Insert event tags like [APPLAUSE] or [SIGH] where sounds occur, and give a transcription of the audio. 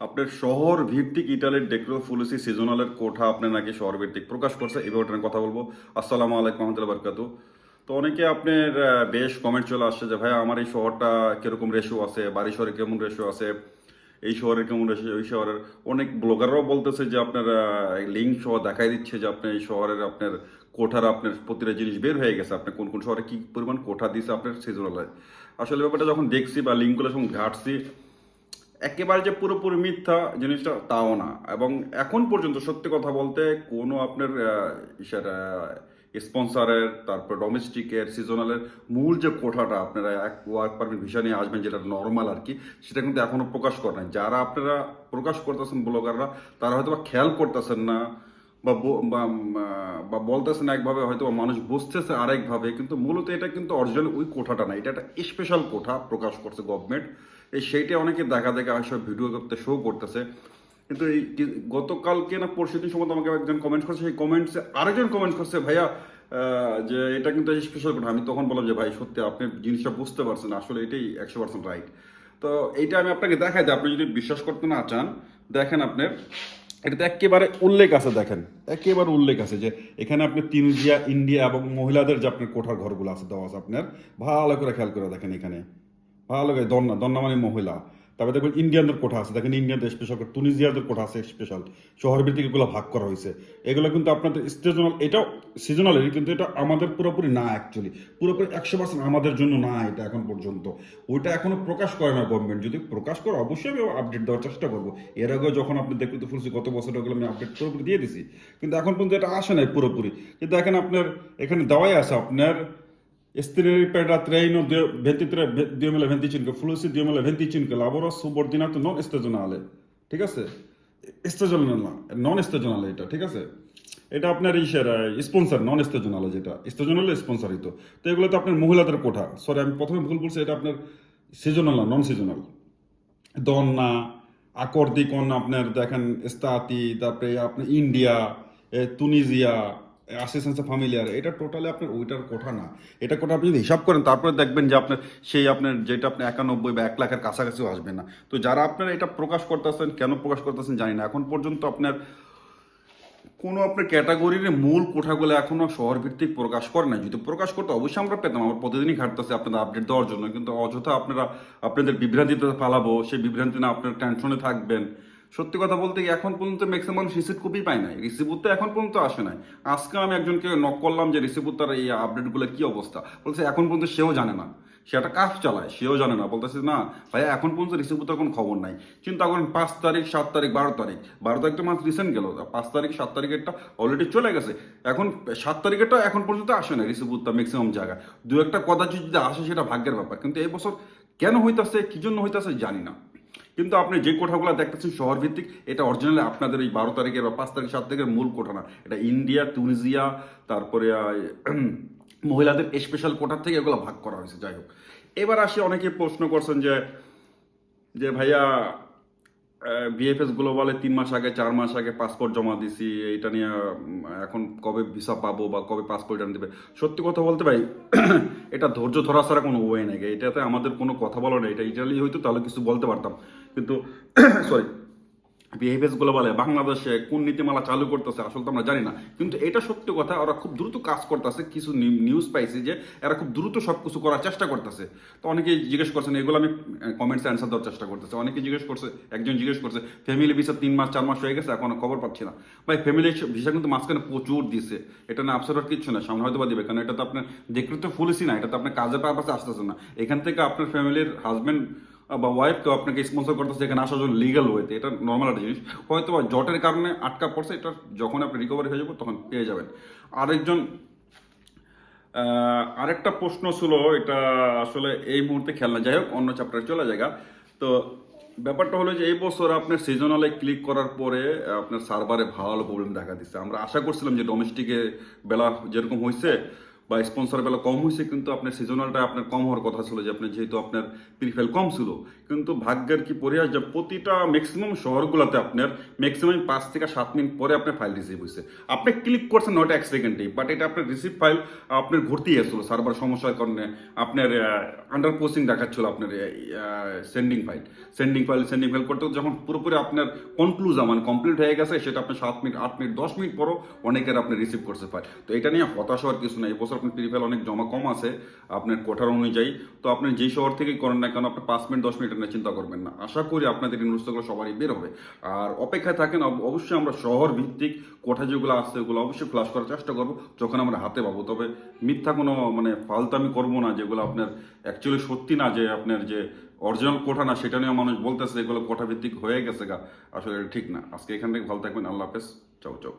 আপনার শহর ভিত্তিক ইটালির ডেক্রো ফুলসি সিজনালের কোঠা আপনি নাকি শহর ভিত্তিক প্রকাশ করছে, এই ব্যাপারটা কথা বলব। আসসালামু আলাইকুম রহমতুল্লাহ বরকাতু তো অনেকে আপনার বেশ কমেন্ট চলে আসছে যে ভাই আমার এই শহরটা কীরকম রেশিও আছে? বাড়ি শহরে কেমন রেশিও আছে? এই শহরের কেমন রেশিও ওই শহরের অনেক ব্লগাররাও বলতেছে যে, আপনার লিঙ্ক সহ দেখাই দিচ্ছে যে আপনি এই শহরের আপনার কোঠার আপনার প্রতিটা জিনিস বের হয়ে গেছে। আপনি কোন কোন শহরে কি পরিমাণ কোঠা দিছে আপনার সিজনালে আসলে ব্যাপারটা যখন দেখছি বা লিঙ্কগুলো যখন ঘাটছি একেবারে যে পুরোপুরি মিথ্যা জিনিসটা তাও না। এবং এখন পর্যন্ত সত্যি কথা বলতে কোনো আপনার স্পন্সারের, তারপর ডোমেস্টিকের, সিজনালের মূল যে কোঠাটা আপনারা এক ওয়ার্ক পারমিট ভিসা নিয়ে আসবেন, যেটা নর্মাল আর কি, সেটা কিন্তু এখনও প্রকাশ করে নাই। যারা আপনারা প্রকাশ করতেছেন ব্লগাররা, তারা হয়তো বা খেয়াল করতেছেন না, বা বলতেছেন একভাবে হয়তো মানুষ বুঝতেছে আরেকভাবে, কিন্তু মূলত এটা কিন্তু অরিজিনাল ওই কোঠাটা না, এটা একটা স্পেশাল কোঠা প্রকাশ করছে গভর্নমেন্ট এই সেইটা অনেকে দেখা দেখা আসলে ভিডিও করতে শো করতেছে। কিন্তু এই গতকালকে না পরশু দিন সময় আমাকে একজন কমেন্ট করছে, সেই কমেন্টসে আরেকজন কমেন্ট করছে, ভাইয়া যে এটা কিন্তু স্পেশাল কোঠা আমি তখন বললাম যে, ভাই, সত্যি আপনি জিনিসটা বুঝতে পারছেন, আসলে এটাই একশো পার্সেন্ট রাইট তো এইটা আমি আপনাকে দেখাই দিই, আপনি যদি বিশ্বাস করতে না চান, দেখেন আপনার এটাতে একেবারে উল্লেখ আছে, দেখেন। একেবারে উল্লেখ আছে যে, এখানে আপনি তিনুজিয়া, ইন্ডিয়া এবং মহিলাদের যে আপনার কোঠার ঘরগুলো আছে, দেওয়া আছে আপনার, ভালো করে খেয়াল করে দেখেন এখানে। ভালো করে দন্না দন্না মানে মহিলা। তারপরে দেখবেন ইন্ডিয়ানদের কোঠা আছে, দেখেন ইন্ডিয়ানদের স্পেশাল তুনিজিয়াদের কোঠা আছে স্পেশাল শহর ভিত্তিক এগুলো ভাগ করা হয়েছে। এগুলো কিন্তু আপনাদের সিজনাল এটাও সিজনালেরই কিন্তু এটা আমাদের পুরোপুরি না অ্যাকচুয়ালি পুরোপুরি একশো পার্সেন্ট আমাদের জন্য না এটা এখন পর্যন্ত। ওইটা এখনও প্রকাশ করে না গভর্নমেন্ট যদি প্রকাশ করে, অবশ্যই আমি আপডেট দেওয়ার চেষ্টা করব। এর আগেও যখন আপনি দেখতে তো ফুলছি গত বছর ওগুলো আমি আপডেট পুরোপুরি দিয়ে দিছি। কিন্তু এখন পর্যন্ত এটা আসে নাই পুরোপুরি। কিন্তু এখন আপনার, এখানে দেওয়াই আছে আপনার Estrelli per la treno 23 2025 flussi 2025 lavoro subordinato non stagionale ঠিক আছে? স্টেজনাল না নন স্টেজনাল এটা, ঠিক আছে? এটা আপনার ইসের স্পন্সর, নন স্টেজনাল যেটা। স্টেজনাল স্পন্সরিত। তো এগুলো তো আপনার মহিলাদের কোঠা। সরি আমি প্রথমে ভুল বলছি, এটা আপনার সিজনাল না নন সিজনাল দন্না আকর্দি আপনার দেখেন, স্তাতি, তারপরে আপনার ইন্ডিয়া তুনিজিয়া আসিস্টেন্স ফ্যামিলিয়ার এটা টোটালি আপনার ওইটার কোঠা না। এটা কোঠা আপনি যদি হিসাব করেন, তারপরে দেখবেন যে আপনার, সেই আপনার, যেটা আপনি একানব্বই বা এক লাখের কাছাকাছিও আসবে না। তো যারা আপনার এটা প্রকাশ করতেছেন, কেন প্রকাশ করতেছেন জানি না। এখন পর্যন্ত আপনার কোনো আপনার ক্যাটাগরির মূল কোঠাগুলো এখনও শহর ভিত্তিক প্রকাশ করে না যদি প্রকাশ করতে অবশ্যই আমরা পেতাম। আমার প্রতিদিনই ঘাটতেছে আপনাদের আপডেট দেওয়ার জন্য। কিন্তু অযথা আপনারা, আপনাদের বিভ্রান্তিতে ফালাবো সেই বিভ্রান্তি না আপনার টেনশনে থাকবেন। সত্যি কথা বলতে এখন পর্যন্ত ম্যাক্সিমাম রিসিভ কপি পাই নাই। রিসিভুর তো এখন পর্যন্ত আসে নাই। আজকে আমি একজনকে নক করলাম যে রিসিভুর তার এই আপডেটগুলো কি অবস্থা? বলছে, এখন পর্যন্ত সেও জানে না। সে একটা কাজ চালায়, সেও জানে না। বলতেছে, না, ভাইয়া, এখন পর্যন্ত রিসিভুর কোনো খবর নাই। চিন্তা করেন পাঁচ তারিখ, সাত তারিখ, বারো তারিখ বারো তারিখ তো মাস রিসেন্ট গেল। পাঁচ তারিখ, সাত তারিখেরটা অলরেডি চলে গেছে। এখন সাত তারিখেরটা এখন পর্যন্ত আসে না রিসিভুরটা ম্যাক্সিমাম জায়গায়। দু একটা কথা যদি আসে সেটা ভাগ্যের ব্যাপার। কিন্তু এই বছর কেন হইতাছে, কি জন্য হইতাছে জানি না। কিন্তু আপনি যে কোঠাগুলো দেখতেছেন শহর ভিত্তিক এটা অরিজিনালি আপনাদের এই বারো তারিখে বা পাঁচ তারিখ, সাত তারিখের মূল কোঠা না। এটা ইন্ডিয়া, তুনিজিয়া, তারপরে মহিলাদের স্পেশাল কোঠার থেকে এগুলো ভাগ করা হয়েছে, যাই হোক। এবার আসি অনেকে প্রশ্ন করছেন যে যে ভাইয়া বিএফএস গ্লোবালে তিন মাস আগে, চার মাস আগে পাসপোর্ট জমা দিছি। এটা নিয়ে এখন কবে ভিসা পাবো বা কবে পাসপোর্ট এটা দেবে সত্যি কথা বলতে ভাই, [CLEARS THROAT] এটা ধৈর্য ধরা ছাড়া কোনো ওয়ে নেই এটাতে আমাদের কোনো কথা বলা নেই। এটা ইটালি হয়তো তাহলে কিছু বলতে পারতাম। কিন্তু [CLEARS THROAT] সরি বিহেভিয়ার্স গ্লোবালে বাংলাদেশে কোন নীতিমালা চালু করতেছে আসলে তো আমরা জানি না। কিন্তু এটা সত্যি কথা, ওরা খুব দ্রুত কাজ করতেছে। কিছু নিউজ পাইছি যে এরা খুব দ্রুত সব কিছু করার চেষ্টা করতেছে। তো অনেকেই জিজ্ঞেস করছেন, এগুলো আমি কমেন্টসে অ্যান্সার দেওয়ার চেষ্টা করতেছে। অনেকে জিজ্ঞেস করছে, একজন জিজ্ঞেস করছে ফ্যামিলি ভিসা তিন মাস, চার মাস হয়ে গেছে, এখনও খবর পাচ্ছি না। ভাই ফ্যামিলি ভিসা কিন্তু মাঝখানে প্রচুর দিছে। এটা না আপসার কিচ্ছু না, সামনে হয়তো বা দিবে। কারণ এটা তো আপনার দেখতে তো ফুলেছি না, এটা তো আপনার কাজের পারপাসে আসতেছে না। এখান থেকে আপনার ফ্যামিলির হাজবেন্ড বা ওয়াইফকেও আপনাকে স্পন্সর করতেছে এখানে আসার জন্য লিগাল ওয়েতে এটা নর্মাল একটা জিনিস। হয়তো বা জটের কারণে আটকা পড়ছে, এটা যখন আপনি রিকভারি হয়ে যাব তখন পেয়ে যাবেন। আরেকজন আরেকটা প্রশ্ন ছিল, এটা আসলে এই মুহূর্তে খেলনা যাই হোক, অন্য চ্যাপ্টারে চলে যায়গা। তো ব্যাপারটা হলো যে, এই বছর আপনার সিজনালে ক্লিক করার পরে আপনার সার্ভারে ভালো প্রবলেম দেখা দিচ্ছে। আমরা আশা করছিলাম যে ডোমেস্টিকে বেলা যেরকম হয়েছে বা স্পন্সর বেলা কম হয়েছে, কিন্তু আপনার সিজনালটা আপনার কম হওয়ার কথা ছিল যে আপনার যেহেতু আপনার প্রিফাইল কম ছিল। কিন্তু ভাগ্যের কি পরিহাস যে প্রতিটা ম্যাক্সিমাম শহরগুলোতে আপনার ম্যাক্সিমাম পাঁচ থেকে সাত মিনিট পরে আপনার ফাইল রিসিভ হয়েছে। আপনি ক্লিক করছেন নয়টা এক সেকেন্ডেই বাট এটা আপনার রিসিভ ফাইল আপনার ঘুরতেই আসছিল সার্ভার সমস্যার কারণে আপনার আন্ডার পোস্টিং দেখাচ্ছিল আপনার sending file sending file sending file করতে যখন পুরোপুরি আপনার কনক্লুজ মানে কমপ্লিট হয়ে গেছে, সেটা আপনার সাত মিনিট, আট মিনিট, দশ মিনিট পরও অনেকের আপনি রিসিভ করতে পারেন তো এটা নিয়ে হতাশ হওয়ার কিছু নাই এবছর আপনার প্রিফাইল অনেক জমা কম আছে, আপনার কোঠার অনুযায়ী। তো আপনি যেই শহর থেকেই করেন না কেন, আপনি পাঁচ মিনিট, দশ মিনিট নিয়ে চিন্তা করবেন না। আশা করি আপনাদের ইউনিভার্সিটিগুলো সবারই বের হবে। আর অপেক্ষায় থাকেন অবশ্যই আমরা শহর ভিত্তিক কোঠা যেগুলো আসছে ওগুলো অবশ্যই ফ্লাশ করার চেষ্টা করব, যখন আমরা হাতে পাবো। তবে মিথ্যা কোনো মানে ফালতামি করব না, যেগুলো আপনার অ্যাকচুয়ালি সত্যি না, যে আপনার যে অরিজিনাল কোঠা না, সেটা নিয়ে মানুষ বলতেছে, এগুলো কোঠা ভিত্তিক হয়ে গেছে গা। আসলে ঠিক না। আজকে এখান থেকে ভালো থাকবেন। আল্লাহ হাফেজ। চাও চাও।